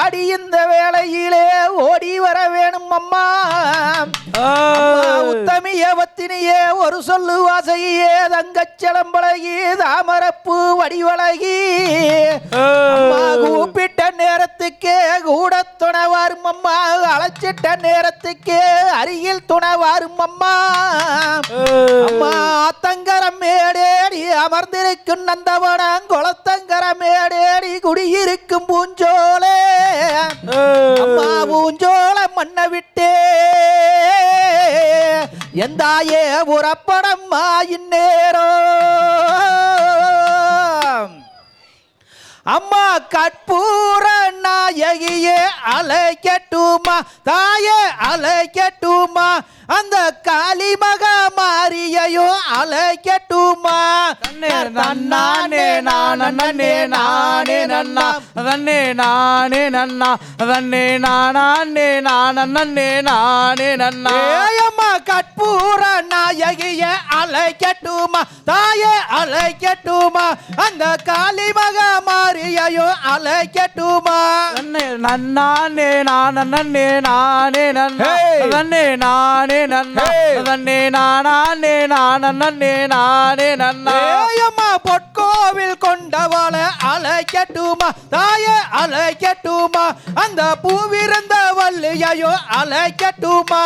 ஆடி இந்த வேளையிலே ஓடி வர வேணும் அம்மா. உத்தமிய வத்தினியே ஒரு சொல்லு வாசையே தங்கச்சலம்பழகி தாமரப்பு வடிவழகி. கூப்பிட்ட நேரத்துக்கே கூட துணவாரும் அம்மா அழைச்சிட்ட நேரத்துக்கே அருகில் துணவாரும் அம்மா. அம்மா ஆத்தங்கரம் மேடேடி அமர்ந்திருக்கும் நந்தவனம் குளத்தங்கரம் மேடேடி குடியிருக்கும் பூஞ்சோல. மண்ண விட்டே எந்தாயே உறப்படம்மா இந்நேரோ. அம்மா கற்பூர நாயகியே அலைக்கட்டுமா. தாயே அலைக்கட்டுமா. அந்த காளிமக மாரியையோ அலைக்கட்டுமா. நன்னானே நானே நானே நன்னா. தன்னே நானே நன்னா. தன்னே நானே நானே நானே நன்னா. கற்பூர நாயகிய அலைக்கட்டுமா தாயே அலைக்கட்டுமா அந்த காளிமக மாரியையோ அலைக்கட்டுமா தன்னே நன்னானே நானே நானே நன்னா. நானே நன்னா. நானே நானே நானே நன்னா. ஏயம்மா பொற்கோவில் கொண்டவள அலைக்கட்டுமா தாயே அலைக்கட்டுமா அந்த பூவிருந்த வள்ளியையோ அலைக்கட்டுமா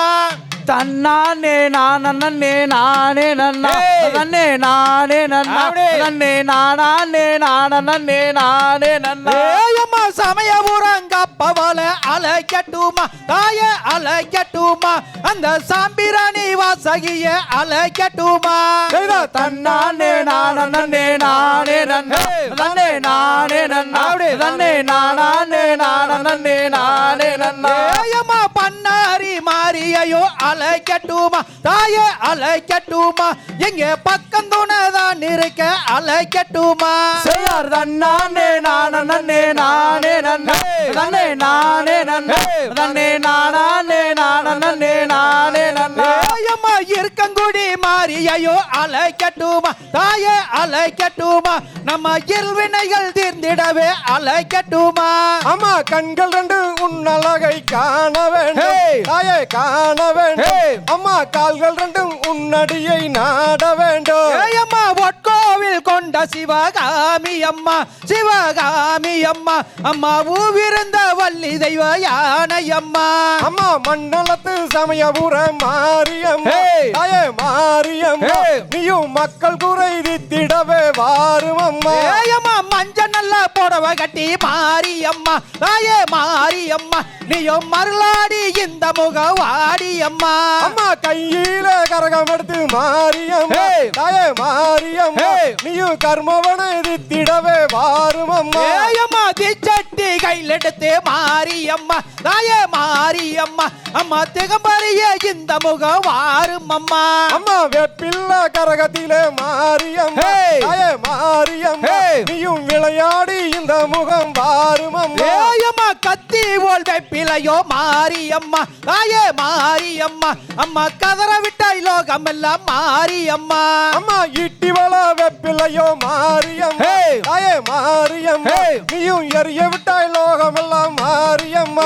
தன்னானே நானே நானே நன்னா! தன்னே நானே நன்னா. தன்னே நானே நானே நானே நன்னா ஏயம்மா சமயபுரம் கப்பவள அலைக்கட்டுமா தாயே அலைக்கட்டுமா அந்த சாம்பிராணி வாசகிய அலைக்கட்டுமா தன்னானே நானே நானே நன்னா! தன்னே நானே நன்னா. தன்னே நானே நானே நானே நன்னா ஏயம்மா பண்ணாரி மாரியையோ அலைக்கட்டுமா? தாயே அலைக்கட்டுமா? எங்க பக்கம் துணைதான் இருக்க அலைக்கட்டுமா? செய்யார் தன்னானே நானே நானே நன்னா. நானே நன்னா. நானே நானே நானே மாரியையோ அலைக்கட்டுமா தாயே அலைக்கட்டுமா நம்ம இருவினைகள் தீர்ந்திடவே அலைக்கட்டுமா அம்மா கண்கள் ரெண்டு உன் அழகை காண வேண்டும்! தாயை காண வேண்டும்! அம்மா கால்கள் ரெண்டும் உன்னடியை நாட வேண்டும். ஏயம்மா பொற்கோவில் கொண்ட சிவகாமி அம்மா சிவகாமி அம்மா அம்மா ஊவிருந்த வள்ளி தெய்வ யானை அம்மா. அம்மா மண்டலத்து சமயபுர மாரியம்மா! தாயே மாரியம்மா Hey! நீயும் மக்கள் குறை திடவே வாரும் அம்மா ஏயம்மா மஞ்ச நல்ல புடவை கட்டி மாரியம்மா தாயே மாரியம்மா நீயும் மருளாடி இந்த முக வாடி அம்மா அம்மா கையில கரகம் எடுத்து மாரியம்மா! தாயே மாரியம்மா! நீயும் கர்மவனை திடவே வாரும் அம்மா கையில் எடுத்து மாரியம்மா தாயே மாரியம்மா அம்மா திகம்பரிய இந்த முக வாரும் அம்மா அம்மா வெப்பில்ல கரகத்திலே மாரியம்! தாயே மாரியம்! நீயும் விளையாடி இந்த முகம் வாரும் அம்மா கத்தி போல் வெப்பிலையோ மாரியம்மா தாயே மாரியம்மா அம்மா கதற விட்டாய் லோகம் எல்லாம் மாரியம்மா அம்மா இட்டி வள வெப்பிலையோ மாரியம்! தாயே மாரியம்! நீயும் எரிய விட்டாய் லோகமெல்லாம் மாரியம்மா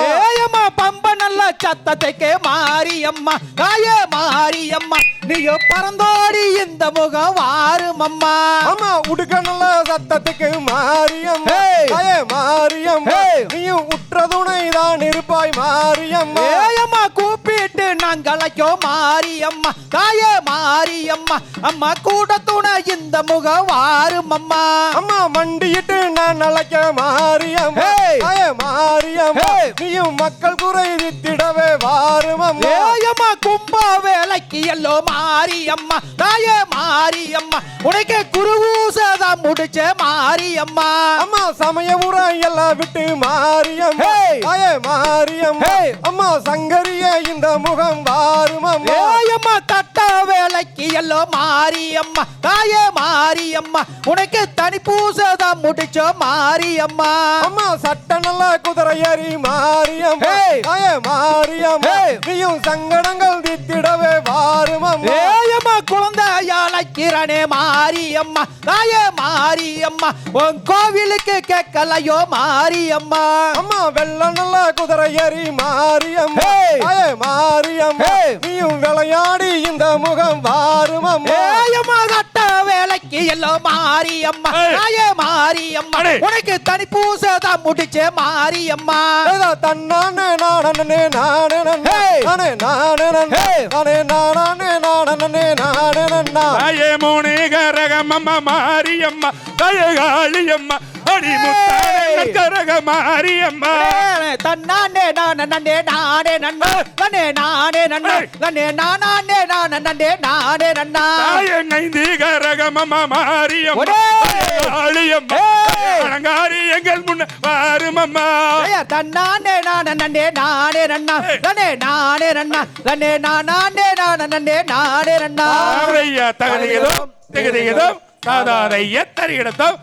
நல்ல சத்தத்துக்கு மாரியம்மா தாயே மாரியம்மா நீயோ பறந்தோடி இந்த முகம் வாரும் அம்மா அம்மா உடுக்க நல்ல சத்தத்துக்கு மாரியம்! தாயே மாரியம்! நீயும் உற்ற துணை தான் இருப்பாய் மாரியம்மா ஏயம்மா கூப்பிட்டு நாங்களைக்கோ மாரியம்மா தாயே மாரியம்மா அம்மா கூட துணை இந்த முகம் வாரும் அம்மா அம்மா மண்டியிட்டு நான் அழைக்க மாரியம்! தாயே மாரியம்! நீயும் மக்கள் குறை திடவே வாரும் அம்மா ஏயம்மா கும்ப வேலைக்கு எல்லோ மாரியம்மா. தாயே மாரியம்மா. உனக்கு குருவூசதான் முடிச்ச மாரியம்மா. அம்மா சமயபுரம் எல்லாம் விட்டு மாரியம்! தாயே மாரியம்! அம்மா சங்கரிய இந்த முகம் வாரும் அம்மா ஏயம்மா தட்ட வேலைக்கு எல்லோ மாரியம்மா. தாயே மாரியம்மா. உனக்கு தனி பூசதான் முடிச்ச மாரியம்மா. அம்மா சட்ட நல்ல குதிரை ஏறி மாரியம் Hey! தாயே மாரியம் Hey! நீயும் சங்கடங்கள் தித்திடவே வாரும் அம்மா ஏயம்மா குழந்தையாலைக்கு நிக்கிறானே மாரியம்மா. தாயே மாரியம்மா. உன் கோவிலுக்கு கேட்கலையோ மாரியம்மா. அம்மா வெள்ள நல்ல குதிரை ஏறி மாரியம்மா. Hey! தாயே மாரியம்மா. Hey! நீயும் விளையாடி இந்த முகம் வாரும் அம்மா ஏயம்மா கட்ட வேலைக்கு எல்லாம் மாரியம்மா. மாரியம்மா. உனக்கு தனி பூசதான் முடிச்சே மாரியம்மா. தன்னானே நன்னா Hey! நானே Hey! நானே நானே நானே நன்னா தாயே மோனே கரகமம்மா மாரியம்மா. தயகாளியம்மா அடி முத்தான கரக மாரியம்மா. தன்னானே நானே நன்னே நானே நன்னா நன்னே நானே நன்னா. நன்னே நானே நானே நன்னே நானே நன்னா நைந்தி கரகமம்மா மாரியம்மா. ஏய். அலங்காரி எங்கள் முன்ன வாருமம்மா. ஐயா, தன்னானே நானே நன்னே நானே நன்னா. நன்னே நானே நன்னா நன்னே நானே நானே நன்னே நானே நன்னா தாரையா தகதிகதம் திகதிகதம் தாதாரைய தரிகிடத்தம்.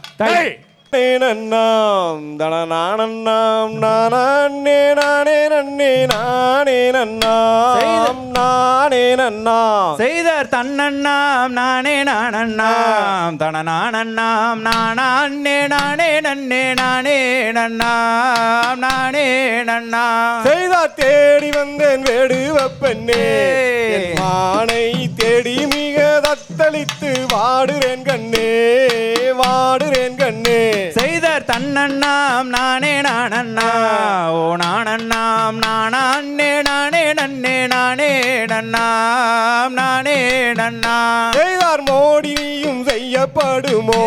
நன்னாம் தன நானன்னாம் நானே நானே நன்னே நானே நன்னாம் நானே நன்னாம். செய்தர் தன்னண்ணாம் நானே நானண்ணாம் தன நானண்ணாம் நானே நானே நன்னே நானே நன்னாம் நானே நன்னா செய்தா தேடி வந்தேன் வேடுவ பெண்ணே மானை தேடி மிக தத்தளித்து வாடுறேன் கண்ணே. வாடுறேன் கண்ணே. செய்தர் தன்னண்ணாம் நானே நானண்ணா ஓ நானண்ணாம் நானே நானே நன்னே நானே நன்னாம் நானே நன்னா செய்தார் மோடியும் செய்யப்படுமோ.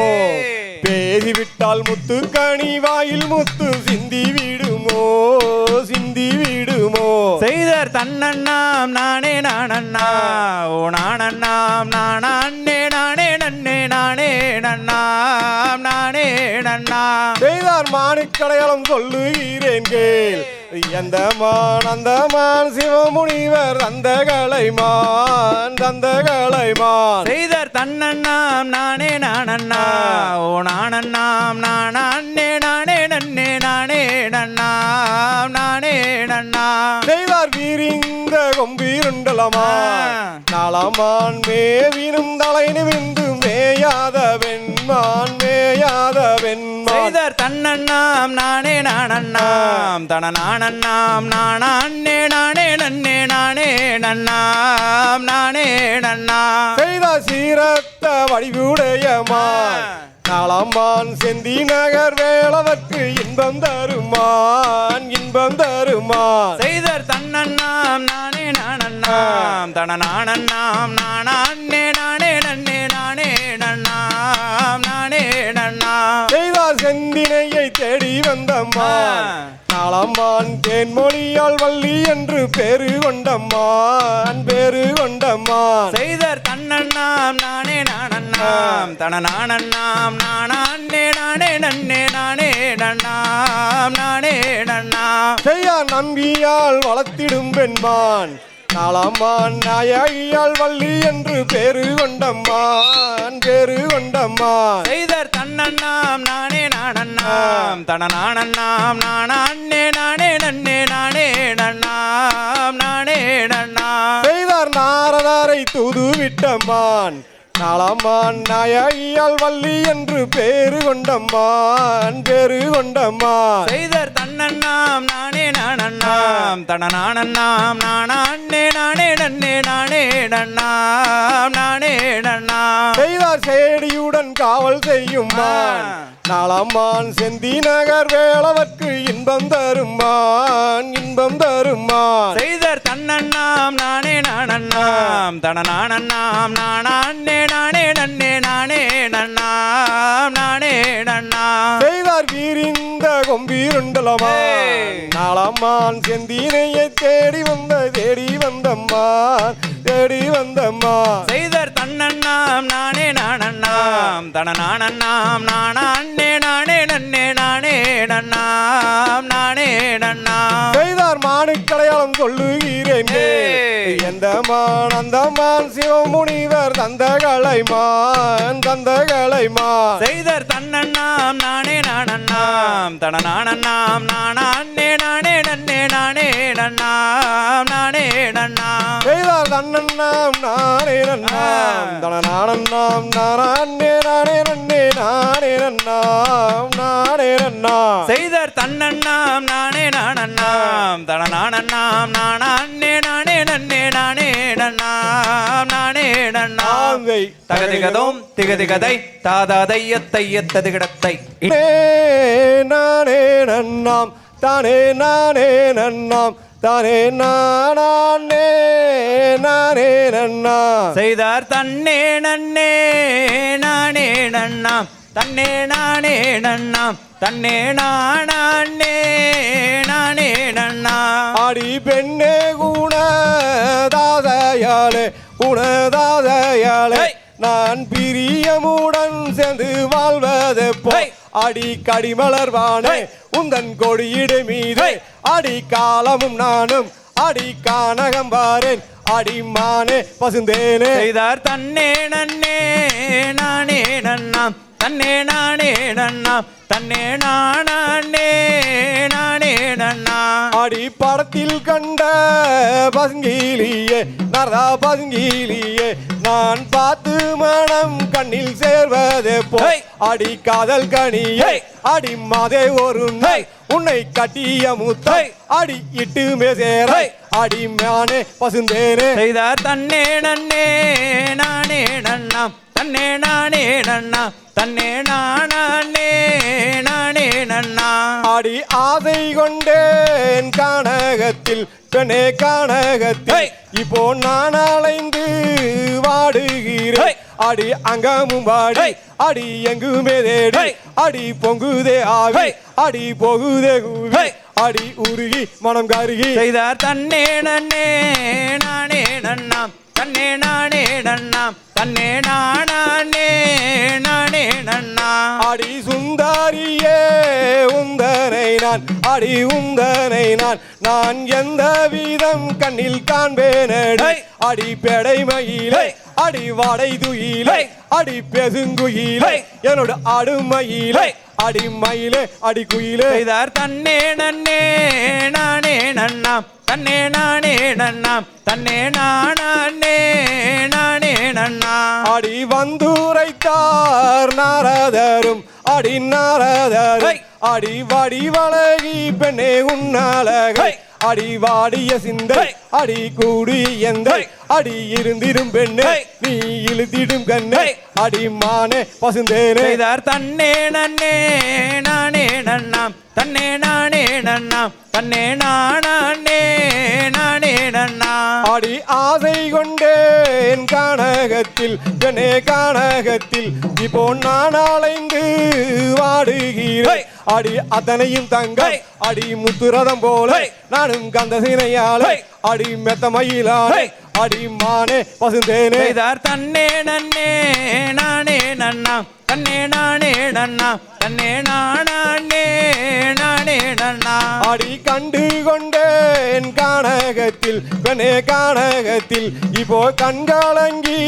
பேசிவிட்டால் முத்து கனி வாயில் முத்து சிந்தி விடுமோ? சிந்தி விடுமோ? செய்தர் தன்னண்ணாம் நானே நானண்ணா ஓ நானண்ணாம் நானே நானே நன்னா செய்தார் மாணிக்கடையாளம் சொல்லுகிறேன் கேள். எந்த மான் அந்த மான் சிவமுனிவர் அந்த கலைமான் தந்த கலைமான் செய்தர் தன்னண்ணாம் நானே நானண்ணா. ஓ நானண்ணாம் நானே நானே நானே நன்னாம் நானே நன்னா. செய்தார் வீரிந்த கொம்பிருண்டலமா. நலமான் மேவினும் தலை நிமிந்து மேயாத வெண்மான் மேயாத வெண்மான். செய்தர் தன்னண்ணாம் நானே நானண்ணாம் தன நானண்ணாம் நானே நானே நன்னே நானே நன்னாம் நானே நன்னா. செய்தார் சீரத்த வடிவுடையமான் நலமான் செந்தி நகர் வேளவர்க்கு இன்பம் தருமான் இன்பம் தருமான். செய்தர் தன்னண்ணாம் நானே நானண்ணாம் தன நானண்ணாம் நானே நானே நன்னே நானே. நன்னாம் நானே நன்னா செய்தார் செந்தினையை தேடி வந்தம்மான் ஆ. நலமான் தேன்மொழியால் வள்ளி என்று பேரு கொண்டம்மான் பேரு கொண்டம்மான் செய்தர் தன்னண்ணாம் நானே நானண்ணாம் தன நானண்ணாம் நானே நானே நன்னே நானே நன்னாம் நானே நன்னா செய்யார் நம்பியால் வளர்த்திடும் பெண்மான். நலமான் நாயகியால் வள்ளி என்று பேரு கொண்டம்மான் பேரு கொண்டம்மான். செய்தர் தன்னண்ணாம் நானே நானண்ணாம். தன நானண்ணாம் நானே நானே நன்னே நானே நன்னாம் நானே நன்னா செய்தார் நாரதாரை தூது விட்டம்மான் நலமான் நாயகியால் வள்ளி என்று பேரு கொண்டம்மான் பேரு கொண்டம்மான் செய்தர் தன்னண்ணாம் நானே நானண்ணாம் தன நானண்ணாம் நானே நானே நன்னே நானே நன்னாம் நானே நன்னா செய்தார் சேடியுடன் காவல் செய்யுமான் நலமான் செந்தி நகர் வேளவர்க்கு இன்பம் தருமான் இன்பம் தருமான். செய்தர் தன்னண்ணாம் நானே நானண்ணாம். தன நானண்ணாம் நானே நானே நன்னே நானே நன்னாம் நானே நன்னா செய்தார் வீரிந்த கொம்பீருண்டலமான் ஏய். நலமான் செந்தினையை தேடி வந்த தேடி வந்தம்மான் தேடி வந்தம்மான். செய்தர் தன்னண்ணாம் நானே நானண்ணாம். தன நானண்ணாம் நானே நானே நன்னே நானே நன்னாம் நானே நன்னா செய்தார் மானுக்கடையாளம் சொல்லுகிறேன். கேள். ஏய். எந்த மான் அந்த மான் சிவமுனிவர் தந்த கலைமான் தந்த கலைமான் செய்தர் தன்னண்ணாம் நானே நானண்ணாம் தன நானண்ணாம் நானே நானே நன்னே நானே நன்னாம் நானே நன்னா நன்னா செய்தார் தன்னண்ணாம் நானே நன்னாம் தனநானண்ணாம் நானே நானே நன்னே நானே நன்னாம் நானே நன்னா செய்தர் தன்னண்ணாம் நானே நானண்ணாம் தன நானண்ணாம் நானே நானே நன்னே நானே நன்னாம் நானே நன்னா. தகதிகதோம் திகதிகதை தாதாதையத்தையத்தது கிடத்தை. நே நானே நன்னாம். தானே நானே நன்னாம். தானே நானே நானே நன்னா செய்தார் தன்னே நன்னே நானே நன்னாம். தன்னே நானே நன்னாம். தன்னே நானே நானே நன்னா ஆடி பெண்ணே குணதாதையாளே ஹை! நான் பிரியமுடன் சேர்ந்து வாழ்வது போய் ஹை! அடி கடிமலர்வானே ஹை! உந்தன் கொடியிடு மீது! அடி காலமும் நானும் அடி கானகம் பாரேன் அடி மானே பசுந்தேனே செய்தார் தன்னே நன்னே நானே நன்னாம் தன்னே நானே நன்னாம் தன்னே நானே நானே நன்னா அடி படத்தில் கண்ட பசுங்கிலியே நரதா பசுங்கிலியே நான் பார்த்து மனம் கண்ணில் சேர்வது போய்! அடி காதல் கனியே! அடி மாதே ஒரு நாய் உன்னை கட்டிய முத்தை அடி இட்டு மேசேரை! அடி மானே பசுந்தேனே. செய்தார் தன்னே நன்னே நானே நன்னாம். தன்னே நானே நன்னா தன்னே நானே நானே நன்னா அடி ஆசை கொண்டேன் கானகத்தில் கானகத்தில் ஹை! இப்போ நான் அலைந்து வாடுகிறேன்! அடி அங்கமும் வாடி! அடி எங்குமே தேடி! அடி பொங்குதே ஆவி! அடி போகுதே கூவி! அடி உருகி மனம் கருகி செய்தார் தன்னே நன்னே நானே நன்னாம் தன்னே நானே நன்னாம் தன்னே நானே நானே நன்னா அடி சுந்தரியே உந்தனை நான் அடி உந்தனை நான் நான் எந்த வீதம் கண்ணில் காண்பேனடி! அடி பெடை மயிலை ஹை! அடி வாடை துயிலை! அடி பெருங்குயிலை! என்னோட அடுமயிலை! அடி மயிலே அடி குயிலே செய்தார் தன்னே நன்னே நானே நன்னாம் தன்னே நானே நன்னாம் தன்னே நானே நானே நன்னா அடி வந்துரைத்தார் நாரதரும் அடி நாரதரும் ஹை! அடி வடி வளகி பெண்ணே உன்னாலகை! அடி வாடிய சிந்தை! அடி கூடிய எந்தை! அடி இருந்திடும் பெண்ணே! நீ இழுத்திடும் கண்ணே! அடி மானே பசுந்தேனே செய்தார் தன்னே நன்னே நானே நன்னாம் தன்னே நானே நன்னாம் தன்னே நானே நானே நன்னா அடி ஆசை கொண்டேன் கானகத்தில் பெண்ணே கானகத்தில் இப்போ நான் அலைந்து வாடுகிறேன்! அடி அத்தனையும் தங்க! அடி முத்துரதம் போல! நானும் கந்த சினையாளை ஹை! அடி மெத்த மயிலாளை ஹை! அடி மானே பசுந்தேனே செய்தார் தன்னே நன்னே நானே நன்னாம் தன்னே நானே நன்னாம் தன்னே நானே நானே நன்னா அடி கண்டு கொண்டேன் கானகத்தில் பெண்ணே கானகத்தில் இப்போ கண்காலங்கி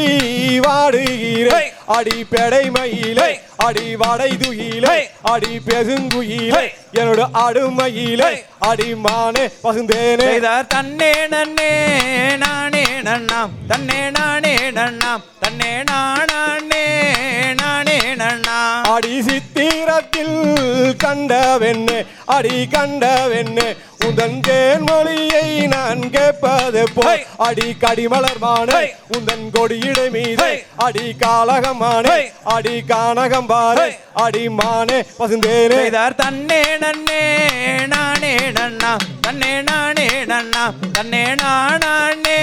வாடுகிறேன்! அடி பெடை மயிலை! அடி வடை துயிலை! அடி பெருங்குயிலை! என்னோட அடுமயிலை ஹை! அடி மானே பசுந்தேனே செய்தார் தன்னே நன்னே நானே நன்னாம் தன்னே நானே நன்னாம் தன்னே நானே நானே நன்னா அடி சித்திரத்தில் கண்டவெண்ணே அடி கண்டவெண்ணே உந்தன் தேன்மொழியை நான் கேட்பது போய்! அடி கடிமலர்மானே ஹை! உந்தன் கொடியிடை மீது! அடி காலகமானே! அடி கானகம்பாரே ஹை! அடி மானே பசுந்தேனே தன்னே நன்னே நானே நன்னா தன்னே நானே நன்னா தன்னே நானே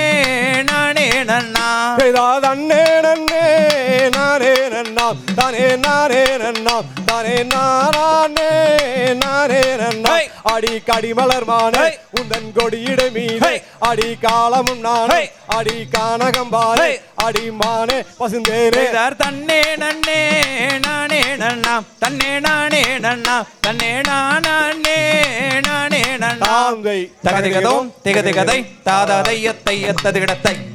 நானே நன்னா செய்தால் அண்ணே நன்னே நானே நன்னாம் தானே நானே நன்னாம் தானே நானே நானே நன்னா ஹை! அடி கடிமலர்மானே ஹை! உந்தன் கொடியிடை மீது! அடி காலமும் நானே! அடி கானகம்பாரே ஹை! அடி மானே பசுந்தேனே. செய்தார் தன்னே நன்னே நானே நன்னா தன்னே நானே நன்னா தன்னே நானே நானே நன்னா தாந்தை தகதிகதோம் திகதிகதை தாதாதையத்தையத்தது கிடத்தை.